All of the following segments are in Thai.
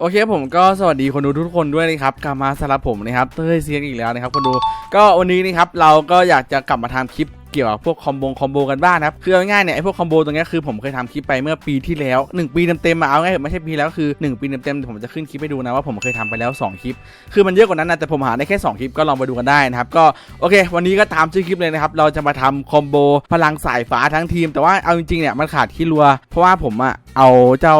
โอเคผมก็สวัสดีคนดูทุกคนด้วยนะครับกลับมาสำหรับผมนะครับเต้ยเซียงอีกแล้วนะครับคนดูก็วันนี้นะครับเราก็อยากจะกลับมาทำคลิปเกี่ยวกับพวกคอมโบคอมโบกันบ้างนะครับคือเอาง่ายๆเนี่ยไอพวกคอมโบตรงนี้คือผมเคยทำคลิปไปเมื่อปีที่แล้ว 1 ปีเต็มๆมาเอาง่ายๆไม่ใช่ปีแล้วคือ 1 ปีเต็มๆผมจะขึ้นคลิปให้ดูนะว่าผมเคยทำไปแล้ว 2 คลิป คือมันเยอะกว่านั้นนะแต่ผมหาได้แค่ 2 คลิปก็ลองไปดูกันได้นะครับก็โอเค วันนี้ก็ตามชื่อคลิปเลยนะครับเราจะมาทำคอมโบพลังสายฟ้าทั้งทีม แต่ว่าเอาจริงๆเนี่ยมันขาดขี้รัว เพราะว่าผมอะเอาเจ้า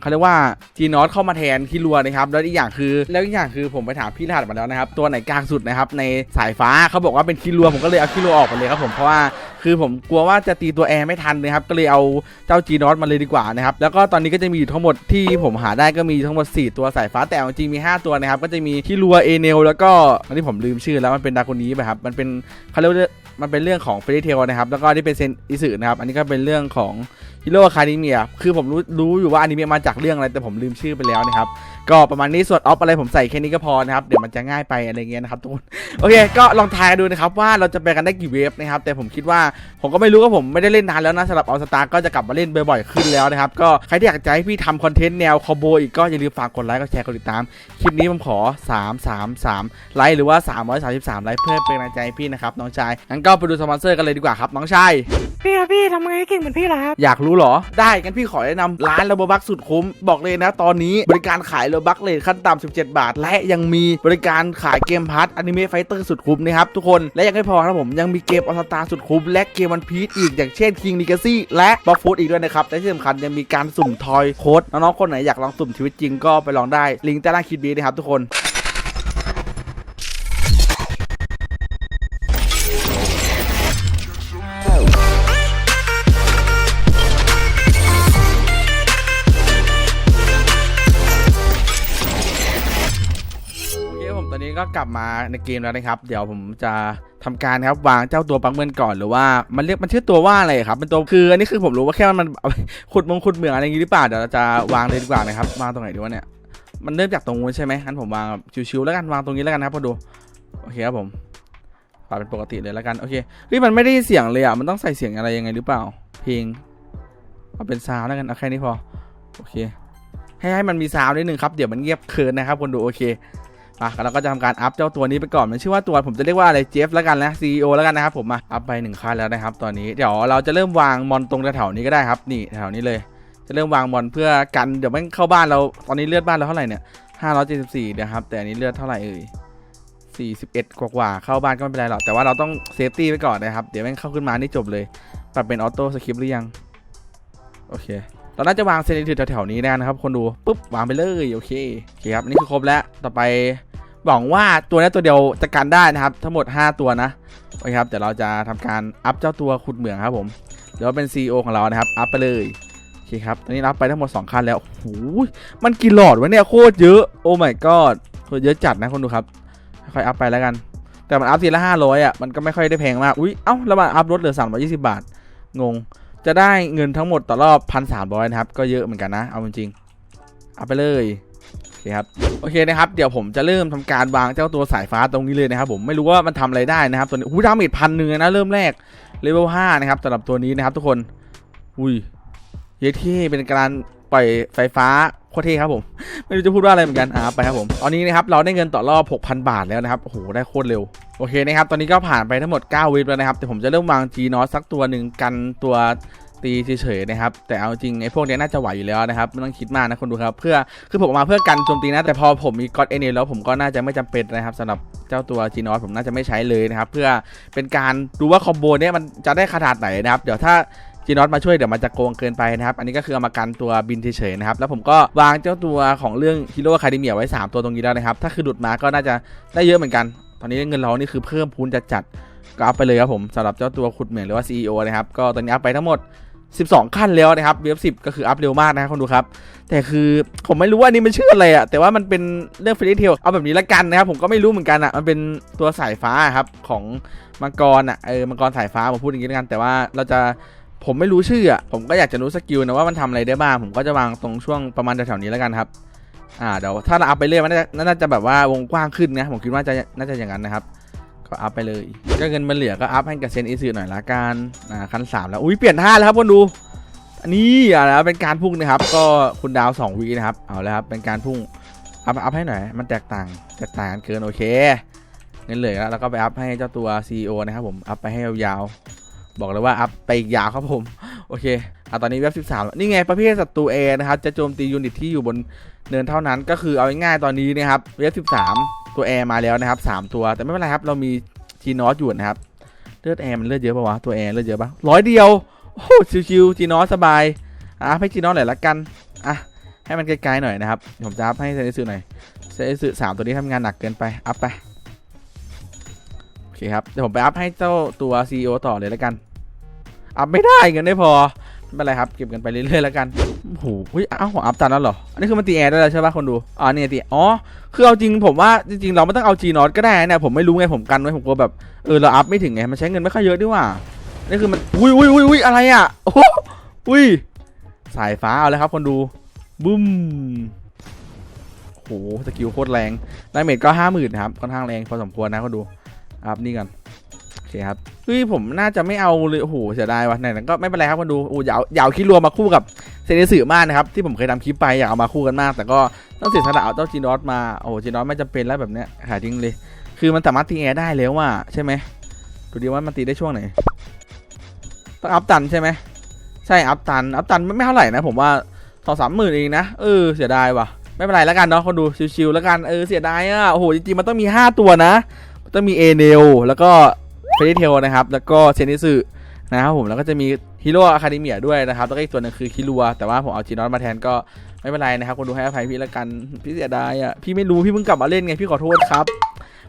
เขาเรียกว่าจีนอสเข้ามาแทนที่รัวนะครับแล้วอีกอย่างคือแล้วอีกอย่างคือผมไปถามพี่รหัสมาแล้วนะครับตัวไหนกลางสุดนะครับในสายฟ้าเขาบอกว่าเป็นคิรัวผมก็เลยเอาคิรัวออกไปเลยครับผมเพราะว่าคือผมกลัวว่าจะตีตัวแอร์ไม่ทันนะครับก็เลยเอาเจ้าจีนอสมาเลยดีกว่านะครับแล้วก็ตอนนี้ก็จะมีอยู่ทั้งหมดที่ผมหาได้ก็มีทั้งหมด 4 ตัวสายฟ้าแต่จริงมี 5 ตัวนะครับก็จะมีคิรัวเอเนลแล้วก็อันนี้ผมลืมชื่อแล้วมันเป็นดาโกนี้ป่ะครับมันเป็นเขาเรียกมันเป็นเรื่องของเฟรเทลนะครับแล้วก็ที่เป็นเซนอิสึนะครับอันนี้ก็เป็นเรื่องของฮีโร่อะคาเดเมียคือผมรู้รู้อยู่ว่าอนิเมะมาจากเรื่องอะไรแต่ผมลืมชื่อไปแล้วนะครับ ก็ประมาณนี้ส่วนออฟอะไรผมใส่แค่นี้ก็พอนะครับ เดี๋ยวมันจะง่ายไปอะไรเงี้ยนะครับทุกคนโอเค ก็ลองทายกันดูนะครับว่าเราจะไปกันได้กี่เวฟนะครับ แต่ผมคิดว่าผมก็ไม่รู้ว่าผมไม่ได้เล่นนานแล้วนะสำหรับออสตาก็จะกลับมาเล่นบ่อยๆขึ้นแล้วนะครับ ก็ใครที่อยากจะให้พี่ทำคอนเทนต์แนวคอมโบอีกก็อย่าลืมฝากกดไลค์กดแชร์กดติดตามคลิปนี้ผมขอ 3 3 3 ไลค์หรือว่า 333 ไลค์เพื่อเป็นกำลังใจให้พี่นะครับน้องชายงั้นก็ไปดูสปอนเซอร์กันเลยดีกว่าครับน้องชายพี่ครับพี่ทำไงให้เก่งเหมือนพี่ล่ะครับอยากรู้เหรอ ได้กันพี่ขอแนะนำร้านระบบักสุดคุ้ม บอกเลยนะตอนนี้บริการขายระบักเลทขั้นต่ำ17 บาท และยังมีบริการขายเกมพาร์ทอนิเมะไฟเตอร์สุดคุ้มนะครับทุกคนและยังไม่พอครับผมยังมีเกมออสตาสุดคุ้มและเกมวันพี e อีกอย่างเช่น King Legacy และบล็อกฟูดอีกด้วยนะครับและที่สำคัญยังมีการสุ่มทอยโค้ดน้องๆคนไหนอยากลองสุ่มชีวิตจริงก็ไปลองได้ลิงก์ใต้ล่างคลิปนี้นะครับทุกคน ก็กลับมาในเกมแล้วนะครับ เดี๋ยวผมจะทำการครับวางเจ้าตัวปังเงินก่อนหรือว่ามันเรียกมันชื่อตัวว่าอะไรครับเป็นตัวคืออันนี้คือผมรู้ว่าแค่มันขุดมงขุดเหมืองอะไรอย่างงี้หรือเปล่าเดี๋ยวเราจะวางเลยดีกว่านะครับวางตรงไหนดีวะเนี่ยมันเริ่มจากตรงนู้นใช่ไหมงั้นผมวางชิวๆแล้วกันวางตรงนี้แล้วกันนะครับพอดูโอเคครับผมปรับเป็นปกติเลยแล้วกันโอเคเฮ้ยมันไม่ได้เสียงเลยอะมันต้องใส่เสียงอะไรยังไงหรือเปล่า เพลงเอาเป็นซาวด์แล้วกันเอาแค่นี้พอโอเคให้ให้มันมีซาวด์นิดนึงครับเดี๋ยวมันเงียบเคินนะครับคนดูโอเค อะเราก็จะทำการอัพเจ้าตัวนี้ไปก่อนมันชื่อว่าตัวผมจะเรียกว่าอะไรเจฟแล้วกันนะ CEO แล้วกันนะครับผมมาอัพไปหนึ่งขั้นแล้วนะครับตอนนี้เดี๋ยวเราจะเริ่มวางมอนตรงแถวนี้ก็ได้ครับ นี่แถวนี้เลย จะเริ่มวางมอนเพื่อกันเดี๋ยวแมันเข้าบ้านเราตอนนี้เลือดบ้านเราเท่าไหร่เนี่ย574นะครับแต่อันนี้เลือดเท่าไหร่เอ่ย41 กว่าๆเข้าบ้านก็ไม่เป็นไรหรอก แต่ว่าเราต้องเซฟตี้ไว้ก่อนนะครับ เดี๋ยวแม่งเข้าขึ้นมานี่จบเลย ปรับเป็นออโต้สคริปต์หรือยัง โอเค เราน่าจะวางเซนิทีแถวๆนี้ได้นะครับ คนดูปุ๊บวางไปเลยโอเคโอเคครับนี่คือครบแล้วต่อไปหวังว่าตัวนี้ตัวเดียวจะกันได้นะครับ ทั้งหมด 5 ตัวนะโอเคครับเดี๋ยวเราจะทำการอัพเจ้าตัวขุดเหมืองครับผมเดี๋ยวเป็น CEO ของเรานะครับอัพไปเลยโอเคครับตอนนี้รับไปทั้งหมด 2 คันแล้วโอ้โหมันกี่หลอดวะเนี่ยโคตรเยอะโอ้ my god โคตรเยอะจัดนะคนดูครับค่อยอัพไปแล้วกัน แต่มันอัพทีละ500อะมันก็ไม่ค่อยได้แพงมากอุ้ยเอ้าแล้วมันอัพลดเหลือ320บาทงง จะได้เงินทั้งหมดต่อรอบ1,300นะครับ ก็เยอะเหมือนกันนะ เอาจริงๆอัพไปเลยโอเคครับโอเคนะครับ เดี๋ยวผมจะเริ่มทำการวางเจ้าตัวสายฟ้าตรงนี้เลยนะครับ ผมไม่รู้ว่ามันทำอะไรได้นะครับตัวนี้หูดาเมจพันหนึ่งนะเริ่มแรกเลเวลห้านะครับสำหรับตัวนี้นะครับ ทุกคนอุ้ยเยที่เป็นการปล่อยไฟฟ้าโคตรเท่ครับผมไม่รู้จะพูดว่าอะไรเหมือนกันอ่าไปครับผมตอนนี้นะครับเราได้เงินต่อรอบ 6,000 บาทแล้วนะครับโอ้โหได้โคตรเร็ว โอเคนะครับ ตอนนี้ก็ผ่านไปทั้งหมด 9 วิปแล้วนะครับ แต่ผมจะเริ่มวางจีนอสสักตัวหนึ่งกันตัวตีเฉยๆนะครับ แต่เอาจริงไอ้พวกนี้น่าจะไหวอยู่แล้วนะครับไม่ต้องคิดมากนะคนดูครับ เพื่อคือผมมาเพื่อกันโจมตีนะ แต่พอผมมีก็อดเอเนแล้วผมก็น่าจะไม่จำเป็นนะครับสำหรับเจ้าตัวจีนอสผมน่าจะไม่ใช้เลยนะครับ เพื่อเป็นการดูว่าคอมโบเนี้ยมันจะได้ขนาดไหนนะครับ เดี๋ยวถ้าจีนอสมาช่วยเดี๋ยวมันจะโกงเกินไปนะครับ อันนี้ก็คือเอามากันตัวบินเฉยๆนะครับ แล้วผมก็วางเจ้าตัวของเรื่องฮีโร่คาเดเมียไว้ 3 ตัวตรงนี้แล้วนะครับ ถ้าคือหลุดมาก็น่าจะได้เยอะเหมือนกัน ตอนนี้เงินเรานี่คือเพิ่มพูนจะจัดก็อัพไปเลยครับผมสำหรับเจ้าตัวขุดเหมืองหรือว่า CEO นะครับก็ตอนนี้อัพไปทั้งหมด 12 ขั้นแล้วนะครับเวฟสิก็คืออัพเร็วมากนะครับคนดูครับ แต่คือผมไม่รู้ว่าอันนี้มันชื่ออะไรอะแต่ว่ามันเป็นเรื่องฟรีเทลเอาแบบนี้ละกันนะครับผมก็ไม่รู้เหมือนกันอะมันเป็นตัวสายฟ้าครับของมังกรอะเออมังกรสายฟ้าผมพูดอย่างนี้ละกัน แต่ว่าเราจะผมไม่รู้ชื่ออะผมก็อยากจะรู้สกิลนะว่ามันทำอะไรได้บ้างผมก็จะวางตรงช่วงประมาณแถวๆนี้แล้วกันครับ อ่าเดี๋ยวถ้าเราอัพไปเรื่อยมันน่าจะน่าจะแบบว่าวงกว้างขึ้นนะผมคิดว่าจะน่าจะอย่างนั้นนะครับก็อัพไปเลยก็เงินมันเหลือก็อัพให้กับเซนอีซีหน่อยละกันอ่าคันสามแล้วอุ้ยเปลี่ยนท่าแล้วครับคนดูอันนี้อะแล้วเป็นการพุ่งนะครับ ก็คุณดาว2วีนะครับเอาแล้วครับเป็นการพุ่งอัพอัพให้หน่อยมันแตกต่างแตกต่างกันเกินโอเคงั้นเหลยแล้วแล้วก็ไปอัพให้เจ้าตัว CEO นะครับผมอัพไปให้ยาวๆบอกเลยว่าอัพไปยาวครับผมโอเค อะตอนนี้เว็บ13แล้วนี่ไงประเภทศัตรู A นะครับจะโจมตียูนิตที่อยู่บนเนินเท่านั้น ก็คือเอาง่ายๆตอนนี้นะครับเว็บ13 ตัว A มาแล้วนะครับสามตัวแต่ไม่เป็นไรครับ เรามีจีนอสอยู่นะครับเลือดแอร์มันเลือดเยอะปะวะตัวแอร์เลือดเยอะปะร้อยเดียวโอ้โหชิวๆจีนอสสบายอะให้จีนอสหน่อยละกันอะให้มันไกลๆหน่อยนะครับผมจะอัพให้เซนสึหน่อยเซนสึสามตัวนี้ทำงานหนักเกินไปอัพไปโอเคครับเดี๋ยวผมไปอัพให้เจ้าตัว CEO ต่อเลยละกันอัพไม่ได้เงินไม่พอ ไม่เป็นไรครับเก็บกันไปเรื่อยๆแล้วกันโอ้โหอ้าวผมอัพตันแล้วเหรอ อันนี้คือมันตีแอร์ได้แล้วใช่ปะคนดู อ๋อเนี่ยตีอ๋อ คือเอาจริงผมว่าจริงๆเราไม่ต้องเอาจีนอสก็ได้นะผมไม่รู้ไงผมกันไว้ผมกลัวแบบเออเราอัพไม่ถึงไงมันใช้เงินไม่ค่อยเยอะด้วยว่านี่คือมันอุ้ยอุ้ยอุ้ยอุ้ยอะไรอะโอ้อุ้ยสายฟ้าเอาเลยครับ คนดูบึ้มโอ้โหสกิลโคตรแรงดาเมจก็ห้าหมื่นครับค่อนข้างแรงพอสมควรนะคนดูอัพนี่กัน เคครับเฮ้ยผมน่าจะไม่เอาเลยโอ้โหเสียดายว่ะไหนๆก็ไม่เป็นไรครับคนดูโอ้ยาวยาวคิดรวมมาคู่กับเซนเนสึมากนะครับที่ผมเคยทำคลิปไปอยากเอามาคู่กันมาก แต่ก็ต้องเสียสละเอาเจ้าจีนอสมาโอ้โหจีนอสไม่จำเป็นแล้วแบบเนี้ยหาจริงเลย คือมันสามารถตีแอร์ได้แล้วว่ะใช่ไหมดูดิว่ามันตีได้ช่วงไหนต้องอัพตันใช่ไหมใช่อัพตันอัพตันไม่ไม่เท่าไหร่นะผมว่าสองสามหมื่นเองนะเออเสียดายว่ะไม่เป็นไรแล้วกันเนาะคนดูชิวๆแล้วกันเออเสียดายอะโอ้โหจริงๆมันต้องมี 5 ตัวนะต้องมีเอเนลแล้วก็ ฟรเทลนะครับ แล้วก็เซนิสึนะครับผมแล้วก็จะมีฮีโร่อะคาเดเมียด้วยนะครับ แล้วก็อีกตัวหนึงคือคิรัว แต่ว่าผมเอาจีนอสมาแทนก็ไม่เป็นไรนะครับคนดูให้อภัยพี่แล้วกัน พี่เสียดายอะพี่ไม่รู้พี่เพิ่งกลับมาเล่นไงพี่ขอโทษครับ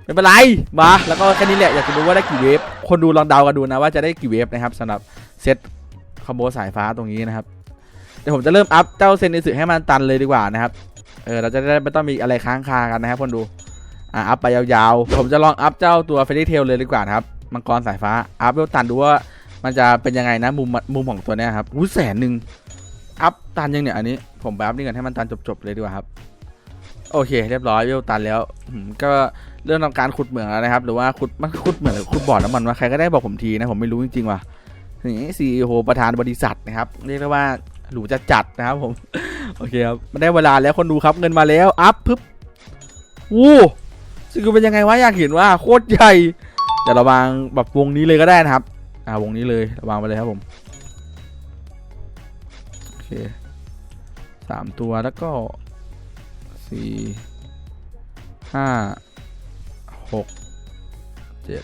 ไม่เป็นไรมาแล้วก็แค่นี้แหละอยากจะรู้ว่าได้กี่เวฟคนดูลองเดากันดูนะว่าจะได้กี่เวฟนะครับสำหรับเซตคอมโบสายฟ้าตรงนี้นะครับเดี๋ยวผมจะเริ่มอัพเจ้าเซนนิสึให้มันตันเลยดีกว่านะครับเออเราจะได้ไม่ต้องมีอะไรค้างคากันนะครับคนดูอะอัพไปยาวๆผมจะลองอัพเจ้าตัวเฟรดี้เทลเลยดีกว่านะครับ มังกรสายฟ้าอัพเวลตันดูว่ามันจะเป็นยังไงนะมุมมุมของตัวเนี้ยครับอู้แสนหนึ่งอัพตันยังเนี่ยอันนี้ผมไปอัพนี่กันให้มันตันจบๆเลยดีกว่าครับ โอเค เรียบร้อยเวลตันแล้วก็เรื่องทำการขุดเหมืองแล้วนะครับ หรือว่าขุดมันขุดเหมืองหรือขุดบ่อน้ำมันว่าใครก็ได้บอกผมทีนะผมไม่รู้จริงๆว่ะนี่ซีโอประธานบริษัทนะครับเรียกได้ว่าหรูจะจัดนะครับผมโอเคครับมันได้เวลาแล้วคนดูครับเงินมาแล้วอัพปึ๊บวู้สกิลเป็นยังไงวะอยากเห็นว่าโคตรใหญ่ เดี๋ยวเราวางแบบวงนี้เลยก็ได้นะครับ อ่าวงนี้เลยเราวางไปเลยครับผมโอเคสามตัวแล้วก็สี่ห้าหกเจ็ด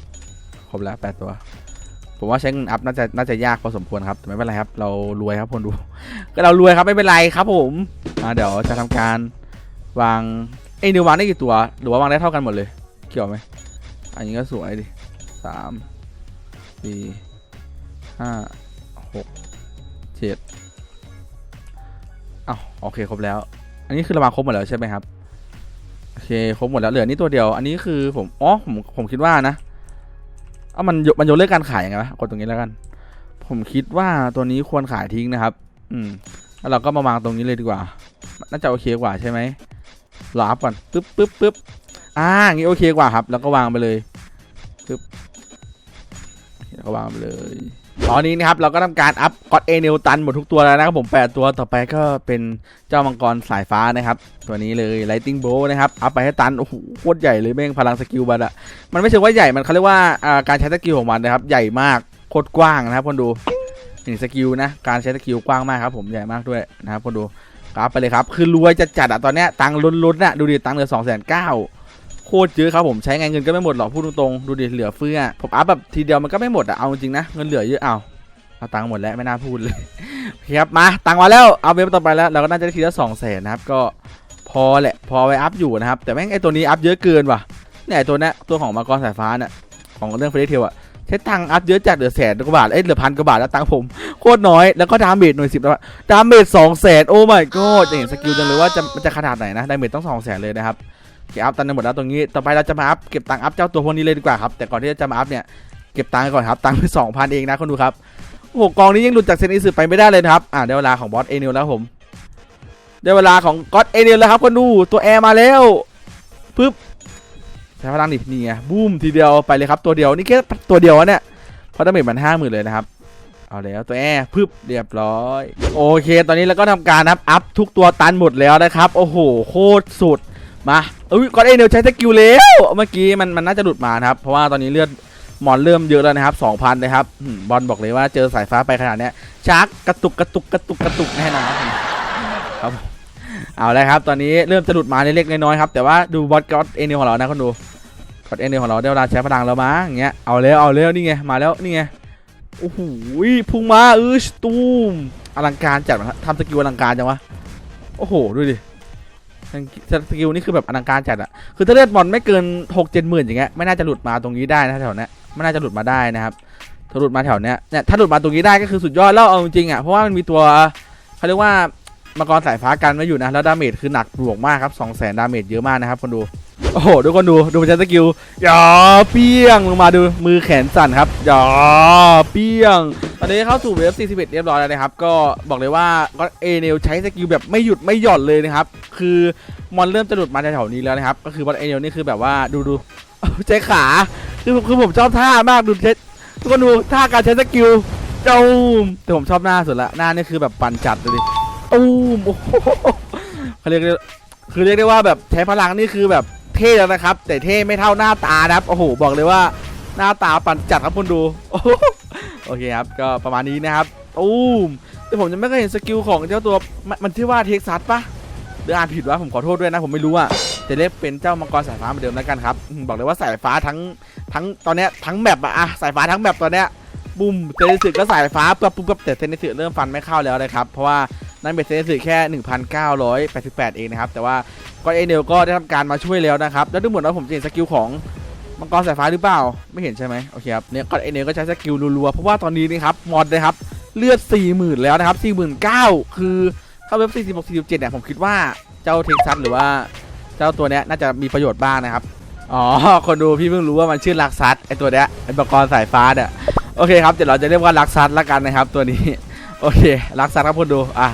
ครบแล้วแปดตัว ผมว่าใช้เงินอัพน่าจะน่าจะยากพอสมควรครับแต่ไม่เป็นไรครับ เรารวยครับคนดู ก็เรารวยครับไม่เป็นไรครับผมอ่าเดี๋ยวจะทำการวางไอ้นิววางได้กี่ตัว หรือว่าวางได้เท่ากันหมดเลย เกี่ยวไหมอันนี้ก็สวยดิ สามสี่ห้าหกเจ็ดอ้าวโอเคครบแล้ว อันนี้คือเราวางครบหมดแล้วใช่ไหมครับโอเคครบหมดแล้วเหลือนี่ตัวเดียว อันนี้คือผมอ๋อผมผมคิดว่านะเอามันมันยกเลิกการขายยังไงวะกดตรงนี้แล้วกัน ผมคิดว่าตัวนี้ควรขายทิ้งนะครับ อืมแล้วเราก็มาวางตรงนี้เลยดีกว่า น่าจะโอเคกว่าใช่ไหมรออัพก่อนปึ๊บปึ๊บปึ๊บอ่างี้โอเคกว่าครับ แล้วก็วางไปเลยปึ๊บ ก็วางไปเลย ตอนนี้นะครับเราก็ทำการอัพก็อดเอเนลตันหมดทุกตัวแล้วนะครับผมแปดตัวต่อไปก็เป็นเจ้ามังกรสายฟ้านะครับ ตัวนี้เลย Lighting Bolt นะครับ อัพไปให้ตัน โอ้โหโคตรใหญ่เลยแม่งพลังสกิลบัตอะมันไม่ใช่ว่าใหญ่มันเขาเรียกว่าการใช้สกิลของมันนะครับ ใหญ่มากโคตรกว้างนะครับคนดูหนี่งสกิลนะการใช้สกิลกว้างมากครับผมใหญ่มากด้วยนะครับคนดูครับไปเลยครับคือรวยจะจัดอะตอนเนี้ยตังค์ล้นๆนะดูดิตังค์เหลือสองแสนเก้า โคตรเยอะครับผมใช้ไงเงินก็ไม่หมดหรอกพูดตรงๆดูดิเหลือเฟือผมอัพแบบทีเดียวมันก็ไม่หมดอะเอาจริงๆนะเงินเหลือเยอะเอาเอาตังค์หมดแล้วไม่น่าพูดเลยครับมาตังค์มาแล้วเอาเว็บต่อไปแล้วเราก็น่าจะได้ทีละสองแสนนะครับก็พอแหละพอไว้อัพอยู่นะครับแต่แม่งไอตัวนี้อัพเยอะเกินว่ะเนี่ยตัวนี้ตัวของมังกรสายฟ้าเนี่ยของเรื่องเฟรเทลอะใช้ตังค์อัพเยอะจัดเหลือแสนกว่าบาทเอ้ยเหลือพันกว่าบาทแล้วตังค์ผมโคตรน้อยแล้วก็ดาเมจหน่วยสิบแล้วดาเมจสองแสนโอ้ my god จะเห็นสกิลจังเลยว่าจะมันจะขนาดไหนนะดาเมจต้องสองแสนเลยนะครับ โอเคอัพตันค์หมดแล้วตรงนี้ ต่อไปเราจะมาอัพเก็บตังค์อัพเจ้าตัวพวกนี้เลยดีกว่าครับ แต่ก่อนที่จะมาอัพเนี่ย เก็บตังค์ก่อนครับ ตังค์ไปสองพันเองนะคนดูครับ โอ้โห กองนี้ยังหลุดจากเซนอิสึไปไม่ได้เลยนะครับ อ่าได้เวลาของบอสเอเนลแล้วผม ได้เวลาของก็อดเอเนียแล้วครับคนดู ตัวแอร์มาแล้วปึ๊บใช้พลังดิ นี่ไงบูมทีเดียวไปเลยครับตัวเดียว นี่แค่ตัวเดียวเนี่ย เพราะดาเมจมันห้าหมื่นเลยนะครับเอาแล้วตัวแอร์พึบเรียบร้อย โอเค ตอนนี้เราก็ทำการนับอัพทุกตัวตันหมดแล้วนะครับ โอ้โห โคตรสุด มาเอ้ยก่อนเอเนลใช้สกิลแล้วเมื่อกี้มันมันน่าจะหลุดมานะครับ เพราะว่าตอนนี้เลือดหมอนเริ่มเยอะแล้วนะครับ2,000นะครับบอลบอกเลยว่าเจอสายฟ้าไปขนาดนี้ยชักกระตุกกระตุกกระตุกกระตุกแน่นอนครับเอาเลยครับ ตอนนี้เริ่มจะหลุดมาเล็กน้อยครับ แต่ว่าดูบอสก็อดเอเนลของเรานะคนดูก็อดเอเนลของเราได้เวลาใช้พลังแล้วมั้งอย่างเงี้ยเอาแล้วเอาแล้วนี่ไงมาแล้วนี่ไงโอ้โหพุ่งมาเออตูมอลังการจัดทำสกิลอลังการจังวะโอ้โหดูดิ สกิลนี่คือแบบอลังการจัดอะคือถ้าเลือดบอลไม่เกินหกเจ็ดหมื่นอย่างเงี้ยไม่น่าจะหลุดมาตรงนี้ได้นะแถวเนี้ยไม่น่าจะหลุดมาได้นะครับถ้าหลุดมาแถวเนี้ยเนี่ยถ้าหลุดมาตรงนี้ได้ก็คือสุดยอดแล้วเอาจริงอะเพราะว่ามันมีตัวเขาเรียกว่ามังกรสายฟ้ากันไว้อยู่นะแล้วดาเมจคือหนักบวกมากครับสองแสนดาเมจเยอะมากนะครับคนดูโอ้โหทุกคนดูดูมันใช้สกิลอย่าเปี้ยงลงมาดูมือแขนสั่นครับอย่าเปี้ยง ตอนนี้เข้าสู่เวฟ41 เรียบร้อยแล้วนะครับ ก็บอกเลยว่าก็เอเนลใช้สกิลแบบไม่หยุดไม่หย่อนเลยนะครับ คือมอนเริ่มจะหลุดมาแถวๆนี้แล้วนะครับ ก็คือบอลเอเนลนี่คือแบบว่าดูดูใช้ขาคือคือผมชอบท่ามากดูใช้ทุกคนดูท่าการใช้สกิลเจ้าแต่ผมชอบหน้าสุดละหน้านี่คือแบบปั่นจัดเลยดิตูมโอ้โหเขาเรียกได้คือเรียกได้ว่าแบบใช้พลังนี่คือแบบเท่แล้วนะครับ แต่เท่ไม่เท่าหน้าตานะครับโอ้โหบอกเลยว่าหน้าตาปั่นจัดครับคุณดูโอ้ โอเคครับ ก็ประมาณนี้นะครับตูมแต่ผมยังไม่เคยเห็นสกิลของเจ้าตัวมันมันชื่ว่าเท็กซัสปะหรืออ่านผิดวะผมขอโทษด้วยนะผมไม่รู้อะแต่เรียกเป็นเจ้ามังกรสายฟ้าเหมือนเดิมแล้วกันครับ บอกเลยว่าสายฟ้าทั้งทั้งตอนเนี้ยทั้งแมปอะอะสายฟ้าทั้งแมปตอนเนี้ยบุ้มเซนิสึก็สายฟ้าปุ๊บปุ๊บปุ๊บแต่เซนิสึเริ่มฟันไม่เข้าแล้วนะครับ เพราะว่านั่นเป็นเซนิสึแค่ 1,988 เองนะครับ แต่ว่าก็เอเนลก็ได้ทำการมาช่วยแล้วนะครับ แล้วดูเหมือนว่าผมจะเห็นสกิลของ มังกรสายฟ้าหรือเปล่า ไม่เห็นใช่ไหมโอเคครับเนี่ยก็เอเนก็ใช้สกิลรัวๆเพราะว่าตอนนี้นี่ครับมอดนะครับเลือด 40,000 แล้วนะครับ 49,000 คือเข้าเว็บ 46 47 เนี่ย ผมคิดว่าเจ้าเท็กซัสหรือว่าเจ้าตัวเนี้ยน่าจะมีประโยชน์บ้างนะครับ อ๋อ คนดูพี่เพิ่งรู้ว่ามันชื่อลักซัสไอตัวเนี้ยไอมังกรสายฟ้าเนี่ยโอเคครับ เดี๋ยวเราจะเรียกว่าลักซัสละกันนะครับตัวนี้ โอเคลักซัสครับคนดู อะ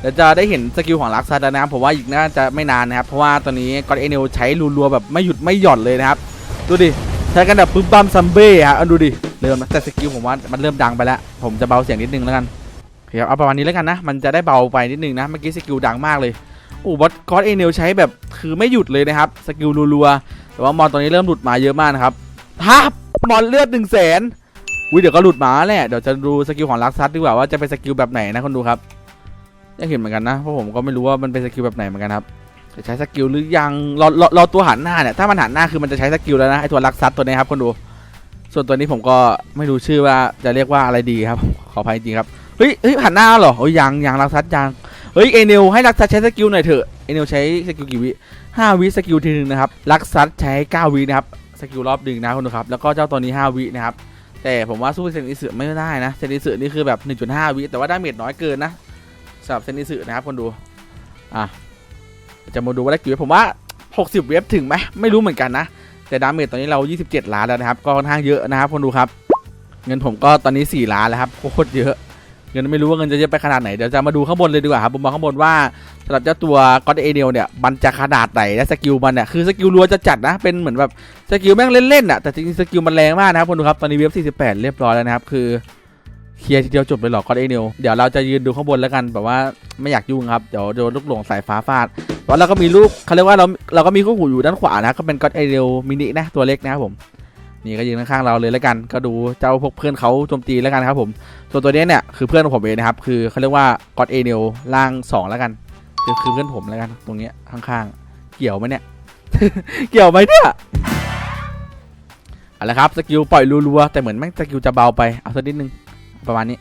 เดี๋ยวจะได้เห็นสกิลของลักซัสแล้วนะครับผมว่าอีกน่าจะไม่นานนะครับ เพราะว่าตอนนี้ก็เอเนใช้รัวๆแบบไม่หยุดไม่หย่อนเลยนะครับ ดูดิใช้กันแบบปึ๊มปั๊มซัมเบ้ฮะเอาดูดิเริ่มนะแต่สกิลผมว่ามันเริ่มดังไปแล้ว ผมจะเบาเสียงนิดนึงแล้วกันเครับเอาประมาณนี้แล้วกันนะ มันจะได้เบาไปนิดนึงนะ เมื่อกี้สกิลดังมากเลยโอ้บอสกอสเอเนลใช้แบบคือไม่หยุดเลยนะครับ สกิลรัวๆ แต่ว่ามอนตอนนี้เริ่มหลุดมาเยอะมากนะครับฮับมอนเลือดหนึ่งแสนอุ้ยเดี๋ยวก็หลุดมาแหละ เดี๋ยวจะดูสกิลของลักซัสดีกว่าว่าจะเป็นสกิลแบบไหนนะคนดูครับอยากเห็นเหมือนกันนะ เพราะผมก็ไม่รู้ว่ามันเป็นสกิลแบบไหนเหมือนกันครับ จะใช้สกิลหรือยังรอรอรอตัวหันหน้าเนี่ยถ้ามันหันหน้าคือมันจะใช้สกิลแล้วนะไอตัวลักซัสตัวนี้ครับคนดู ส่วนตัวนี้ผมก็ไม่รู้ชื่อว่าจะเรียกว่าอะไรดีครับ ขออภัยจริงครับเฮ้ยเฮ้ยหันหน้าเหรอโอ้ยยังยังลักซัสยังเฮ้ยเอเนลให้ลักซัสใช้สกิลหน่อยเถอะเอเนลใช้สกิลกี่วิห้าวิสกิลทีหนึ่งนะครับลักซัสใช้เก้าวินะครับสกิลรอบดึงนะคนดูครับแล้วก็เจ้าตัวนี้ห้าวินะครับแต่ผมว่าสู้เซนอิสึไม่ได้นะเซนอิสึนี่คือแบบ 1.5 วิแต่ว่าดาเมจน้อยเกินนะสำหรับเซนอิสึนะครับคนดูอะ จะมาดูว่าได้กี่เว็บผมว่า 60 เว็บถึงไหมไม่รู้เหมือนกันนะ แต่ดาเมจตอนนี้เรา 27 ล้านแล้วนะครับ ก็ค่อนข้างเยอะนะครับคนดูครับ เงินผมก็ตอนนี้ 4 ล้านแล้วครับโคตรเยอะ เงินไม่รู้ว่าเงินจะเยอะไปขนาดไหน เดี๋ยวจะมาดูข้างบนเลยดีกว่าครับผมมองข้างบนว่าสำหรับเจ้าตัวก็อดเอเดียเนี่ยมันจะขนาดไหนและสกิลมันเนี่ยคือสกิลรัวจะจัดนะเป็นเหมือนแบบสกิลแม่งเล่นๆอะแต่จริงๆสกิลมันแรงมากนะครับคนดูครับตอนนี้เว็บ48 เรียบร้อยแล้วนะครับคือเคลียร์ทีเดียวจบเลยหรอก็อดเอเดียเดี๋ยวเราจะยืนดูข้างบนแล้วกันแบบว่าไม่อยากยุ่งครับ เดี๋ยวโดนลูกหลงสายฟ้าฟาด แล้วเราก็มีลูกเขาเรียกว่าเราเราก็มีคู่หูอยู่ด้านขวานะก็เป็นก็อดไอเดลมินินะตัวเล็กนะครับผมนี่ก็ยืนข้างๆเราเลยแล้วกัน ก็ดูเจ้าพวกเพื่อนเขาโจมตีแล้วกันครับผม ส่วนตัวเนี้ยเนี่ยคือเพื่อนผมเองนะครับ คือเขาเรียกว่าก็อดเอเดลล่างสองแล้วกันคือคือเพื่อนผมแล้วกัน ตรงเนี้ยข้างๆ เกี่ยวไหมเนี่ย เกี่ยวไหมเนี่ยเอาละครับสกิลปล่อยรัวๆแต่เหมือนแม่งสกิลจะเบาไปเอาสักนิดนึงประมาณนี้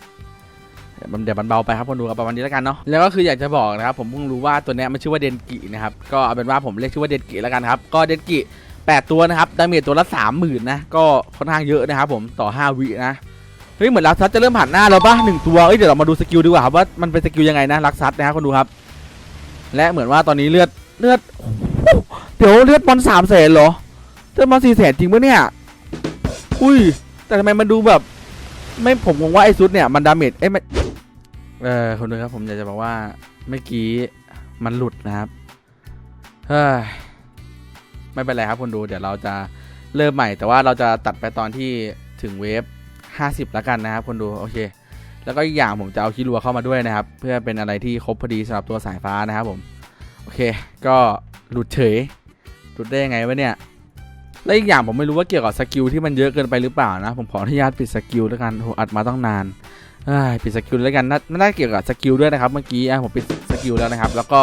เดี๋ยวมันเบาไปครับคนดูเอาประมาณนี้แล้วกันเนาะแล้วก็คืออยากจะบอกนะครับผมเพิ่งรู้ว่าตัวเนี้ยมันชื่อว่าเดนกินะครับก็เอาเป็นว่าผมเรียกชื่อว่าเดนกิแล้วกันครับก็เดนกิ8 ตัวนะครับดาเมจตัวละ30,000นะก็ค่อนข้างเยอะนะครับผมต่อ 5 วินะเฮ้ยเหมือนลักซัสจะเริ่มผ่านหน้าเราปะหนึ่งตัวเอ้ยเดี๋ยวเรามาดูสกิลดีกว่าครับว่ามันเป็นสกิลยังไงนะลักซัสนะครับคนดูครับ และเหมือนว่าตอนนี้เลือดเลือดเดี๋ยวเลือดบอลสามแสนเหรอเลือดบอลสี่แสนจริงปะเนี่ยอุ้ยแต่ทำไมมันดูแบบ ไม่ผมงงว่าไอ้ซุดเนี่ยมันดาเมจเอ้ย เออคนดูครับผมอยากจะบอกว่าเมื่อกี้มันหลุดนะครับเฮ้ยไม่เป็นไรครับคนดูเดี๋ยวเราจะเริ่มใหม่แต่ว่าเราจะตัดไปตอนที่ถึงเวฟ50แล้วกันนะครับคนดูโอเค แล้วก็อีกอย่างผมจะเอาคิรัวเข้ามาด้วยนะครับ เพื่อเป็นอะไรที่ครบพอดีสำหรับตัวสายฟ้านะครับผมโอเค ก็หลุดเฉยหลุดได้ยังไงวะเนี่ยและอีกอย่างผมไม่รู้ว่าเกี่ยวกับสกิลที่มันเยอะเกินไปหรือเปล่านะ ผมขออนุญาตปิดสกิลแล้วกันโหอัดมาต้องนาน ปิดสกิลแล้วกันน่าน่าเกี่ยวกับสกิลด้วยนะครับเมื่อกี้ผมปิดสกิลแล้วนะครับ แล้วก็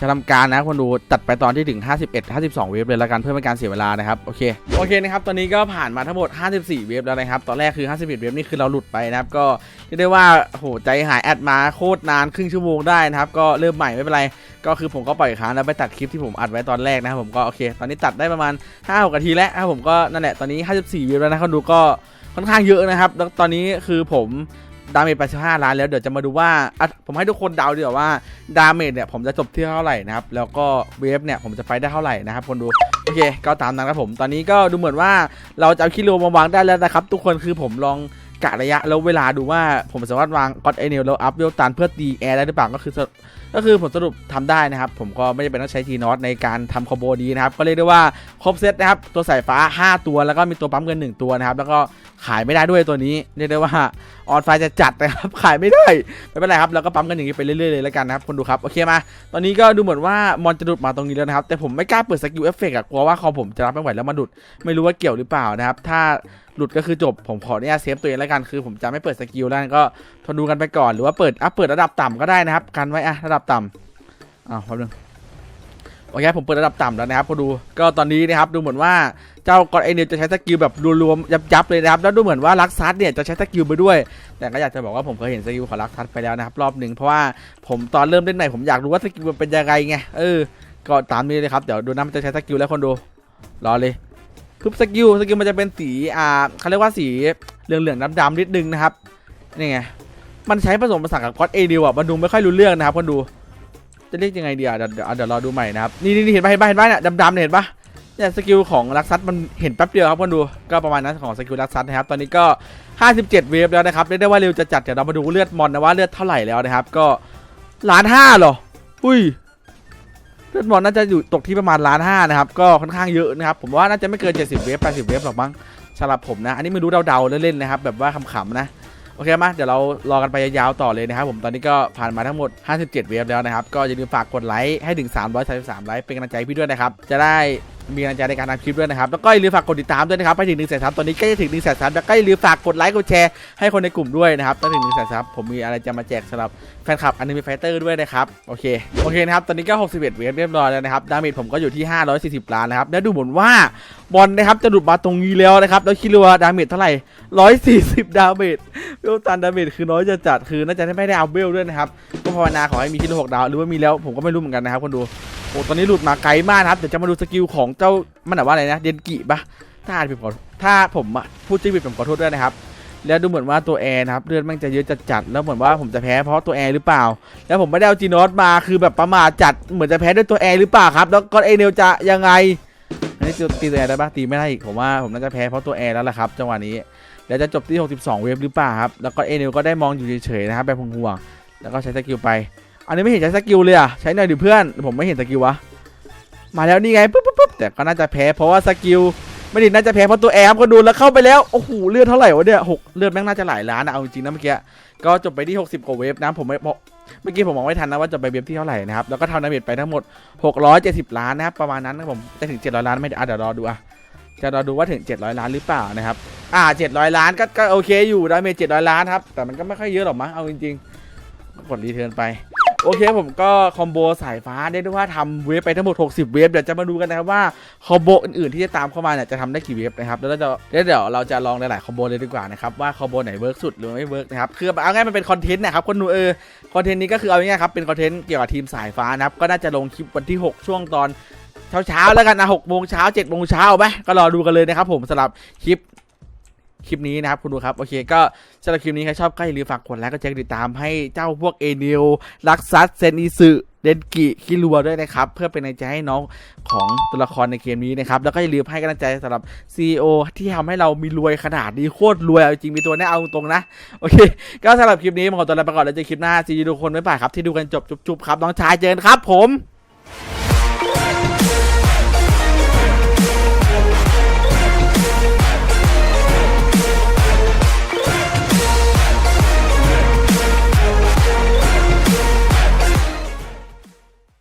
จะทำการนะคนดูตัดไปตอนที่ถึง 51 52 เวฟเลยแล้วกันเพื่อไม่การเสียเวลานะครับโอเคโอเคนะครับตอนนี้ก็ผ่านมาทั้งหมด 54 เวฟแล้วนะครับตอนแรกคือ 51 เวฟนี่คือเราหลุดไปนะครับก็เรียกได้ว่าโหใจหายแอดมาโคตรนานครึ่งชั่วโมงได้นะครับก็เริ่มใหม่ไม่เป็นไรก็คือผมก็ปล่อยค้างแล้วไปตัดคลิปที่ผมอัดไว้ตอนแรกนะครับผมก็โอเค ตอนนี้ตัดได้ประมาณ5 6นาทีแล้วครับผมก็นั่นแหละตอนนี้ 54วิวแล้วนะคนดูก็ค่อนข้างเยอะนะครับ แล้วตอนนี้คือผม ดาเมจไป15ล้านแล้วเดี๋ยวจะมาดูว่าผมให้ทุกคนเดาดีกว่าว่าดาเมจเนี่ยผมจะจบที่เท่าไหร่นะครับแล้วก็เวฟเนี่ยผมจะไปได้เท่าไหร่นะครับคนดูโอเคก็ตามนั้นครับผมตอนนี้ก็ดูเหมือนว่าเราจะเอาคิโลมาวางได้แล้วนะครับ ทุกคนคือผมลองกะระยะแล้วเวลาดูว่าผมสามารถวางก็อดเอเนลแล้วอัพเวลตันเพื่อตีแอร์ได้หรือเปล่าก็คือก็คือผมสรุปทำได้นะครับ ผมก็ไม่จำเป็นต้องใช้ G น็อตในการทำคอมโบดีนะครับ ก็เรียกได้ว่าครบเซตนะครับ ตัวสายฟ้า 5 ตัวแล้วก็มีตัวปั๊มเงิน 1 ตัวนะครับ แล้วก็ขายไม่ได้ด้วยตัวนี้ เรียกได้ว่าออนไฟจะจัดนะครับ ขายไม่ได้ ไม่เป็นไรครับแล้วก็ปั๊มกันอย่างนี้ไปเรื่อยๆเลยแล้วกันนะครับคนดูครับ โอเคมา ตอนนี้ก็ดูเหมือนว่ามอนจะหลุดมาตรงนี้แล้วนะครับ แต่ผมไม่กล้าเปิดสกิลเอฟเฟกต์อะกลัวว่าคอผมจะรับไม่ไหวแล้วมาหลุด ไม่รู้ว่าเกี่ยวหรือเปล่านะครับ ถ้าหลุดก็คือจบ ผมขออนุญาตเซฟตัวเองแล้วกัน คือผมจะไม่เปิดสกิลแล้วก็ทนดูกันไปก่อน หรือว่าเปิดอัพเปิดระดับต่ำก็ได้นะครับ กันไว้อะระดับต่ำอ้าวแป๊บนึง โอเคผมเปิดระดับต่ำแล้วนะครับก็ดูก็ตอนนี้นะครับดูเหมือนว่าเจ้ากอดเอเนลจะใช้สกิลแบบรวมๆยับๆเลยนะครับแล้วดูเหมือนว่าลักซัสเนี่ยจะใช้สกิลไปด้วย แต่ก็อยากจะบอกว่าผมเคยเห็นสกิลของลักซัสไปแล้วนะครับรอบหนึ่งเพราะว่าผมตอนเริ่มเล่นใหม่ผมอยากรู้ว่าสกิลมันเป็นยังไงไงเออก็ตามนี้เลยครับเดี๋ยวดูนะมันจะใช้สกิลแล้วคนดูรอเลยปุ๊บสกิลสกิลมันจะเป็นสีอ่าเขาเรียกว่าสีเหลืองๆดำๆนิดนึงนะครับนี่ไงมันใช้ผสมผสานกับกอดเอเนลอะมันดูไม่ค่อยรู้เรื่องนะครับคนดู จะเรียกยังไงดีอะเดี๋ยวเดี๋ยวเดี๋ยวรอดูใหม่นะครับนี่นี่เห็นปะเห็นปะเห็นปะเนี่ยดำๆเนี่ยเห็นปะเนี่ยสกิลของลักซัสมันเห็นแป๊บเดียวครับคนดูก็ประมาณนั้นของสกิลลักซัสนะครับตอนนี้ก็ 57 เวฟแล้วนะครับเรียกได้ว่าเร็วจะจัดเดี๋ยวเรามาดูเลือดมอนนะว่าเลือดเท่าไหร่แล้วนะครับก็ล้านห้าหรออุ้ยเลือดมอนน่าจะอยู่ตกที่ประมาณล้านห้านะครับก็ค่อนข้างเยอะนะครับผมว่าน่าจะไม่เกิน 70 เวฟ80 เวฟหรอกมั้งสำหรับผมนะอันนี้ไม่รู้เดาๆเล่นๆนะครับแบบว่าขำๆนะ โอเคมาเดี๋ยวเรารอกันไปยาวๆต่อเลยนะครับผมตอนนี้ก็ผ่านมาทั้งหมด 57 เวฟแล้วนะครับ ก็อย่าลืมฝากกดไลค์ให้ถึง 333 ไลค์เป็นกำลังใจให้พี่ด้วยนะครับ จะได้ มีกำลังใจในการทำคลิปด้วยนะครับ แล้วก็อย่าลืมฝากกดติดตามด้วยนะครับ ไปถึง1นึ่งแสนซับตอนนี้ใกล้จะถึง1นึ่งแสนซับแล้วก็อย่าลืมฝากกดไลค์ กดแชร์ให้คนในกลุ่มด้วยนะครับถ้าถึง1นึ่งแสนซับผมมีอะไรจะมาแจกสำหรับแฟนคลับอนิเมะไฟเตอร์ด้วยนะครับ โอเค โอเคนะครับ ตอนนี้ก็ 61 เวฟเรียบร้อยแล้วนะครับ ดาเมจผมก็อยู่ที่ 540 ล้านนะครับ แล้วดูเหมือนว่าบอลนะครับจะหลุดมาตรงนี้แล้วนะครับ แล้วคิดว่าดาเมจเท่าไหร่140 ดาเมจเวลตันดาเมจคือน้อยจะจัด คือน่าจะไม่ได้เอาเวลด้วยนะครับ ก็ภาวนาขอให้มีคิโลหกดาว หรือว่ามีแล้วผมก็ไม่รู้เหมือนกันนะครับคนดูโอ้ตอนนี้หลุดมาไกลมากนะครับ เดี๋ยวจะมาดูสกิลของเจ้ามันอ่านว่าอะไรนะเดนกิปะถ้าอ่ผิดขอถ้าผมอะพูดจริงผิดผมขอโทษด้วยนะครับ แล้วดูเหมือนว่าตัวแอร์นะครับเลือดม่งจะเยอะจัดจัดๆแล้วเหมือนว่าผมจะแพ้เพราะตัวแอร์หรือเปล่า แล้วผมไม่ได้เอาจีนอสมาคือแบบประมาทจัดเหมือนจะแพ้ด้วยตัวแอร์หรือเปล่าครับ แล้วก็เอเนลจะยังไงอันนี้ตีตัวแอร์ได้ปะตีไม่ได้อีกผมว่าผมน่าจะแพ้เพราะตัวแอร์แล้วแหละครับจังหวะนี้แล้วจะจบที่ 62 เวฟหรือเปล่าครับแล้วก็เอเนลก็ได้มองอยู่เฉยๆนะครับแบบห่วงๆแล้วก็ใช้สกิลไป อันนี้ไม่เห็นใช้สกิลเลยอะใช้หน่อยดิเพื่อนผมไม่เห็นสกิลวะ มาแล้วนี่ไงปุ๊บปุ๊บปุ๊บแต่ก็น่าจะแพ้เพราะว่าสกิลไม่ด้น่าจะแพ้เพราะตัวแอร์ครับก็ดูแล้วเข้าไปแล้วโอ้โหเลือดเท่าไหร่วะเนี่ยหกเลือดแม่งน่าจะหลายล้านนะเอาจริงๆนะเมื่อกี้ก็จบไปที่ 60กว่าเวฟนะผมไม่บอกเมื่อกี้ผมมองไม่ทันนะว่าจะไปเวฟที่เท่าไหร่นะครับแล้วก็ทำดาเมจไปทั้งหมด 670 ล้านนะครับประมาณนั้นนะผมจะถึง 700 ล้านไม่อะเดี๋ยวรอดูอะจะรอดูว่าถึง 700 ล้านหรือเปล่านะครับอ่า 700 ล้านก็ก็โอเคอยู่ดาเมจ700 ล้านครับแต่มันก็ไม่ค่อยเยอะหรอกมั้งเอาจริงๆกดรีเทิร์นไป โอเคผมก็คอมโบสายฟ้าได้ด้วยว่าทำเวฟไปทั้งหมด 60 เวฟเดี๋ยวจะมาดูกันนะครับว่าคอมโบอื่นๆที่จะตามเข้ามาเนี่ยจะทำได้กี่เวฟนะครับแล้วเราจะแล้วเดี๋ยวเราจะลองหลายๆคอมโบเลยดีกว่านะครับว่าคอมโบไหนเวิร์กสุดหรือไม่เวิร์กนะครับคือเอาง่ายมันเป็นคอนเทนต์นะครับคนดูเออคอนเทนต์นี้ก็คือเอาง่ายๆครับเป็นคอนเทนต์เกี่ยวกับทีมสายฟ้านะครับก็น่าจะลงคลิปวันที่ 6 ช่วงตอนเช้าๆแล้วกันนะหกโมงเช้าเจ็ดโมงเช้าไหมก็รอดูกันเลยนะครับผมสำหรับคลิป คลิปนี้นะครับคุณดูครับโอเคก็สำหรับคลิปนี้ใครชอบก็อย่าลืมฝากกดไลค์ก็แชร์ติดตามให้เจ้าพวกเอเนลลักซัสเซนิสึเดนกิคิรัวด้วยนะครับ เพื่อเป็นกำลังใจให้น้องของตัวละครในเกมนี้นะครับ แล้วก็อย่าลืมให้กำลังใจสำหรับ CEO ที่ทำให้เรามีรวยขนาดนี้โคตรรวยเอาจริงมีตัวแน่เอาตรงนะ โอเค ก็สำหรับคลิปนี้ผมขอตัวลาไปก่อนแล้วเจอคลิปหน้าซีทุกคนไม่ป่าครับที่ดูกันจบจุ๊บๆครับน้องชายเจอกันครับผม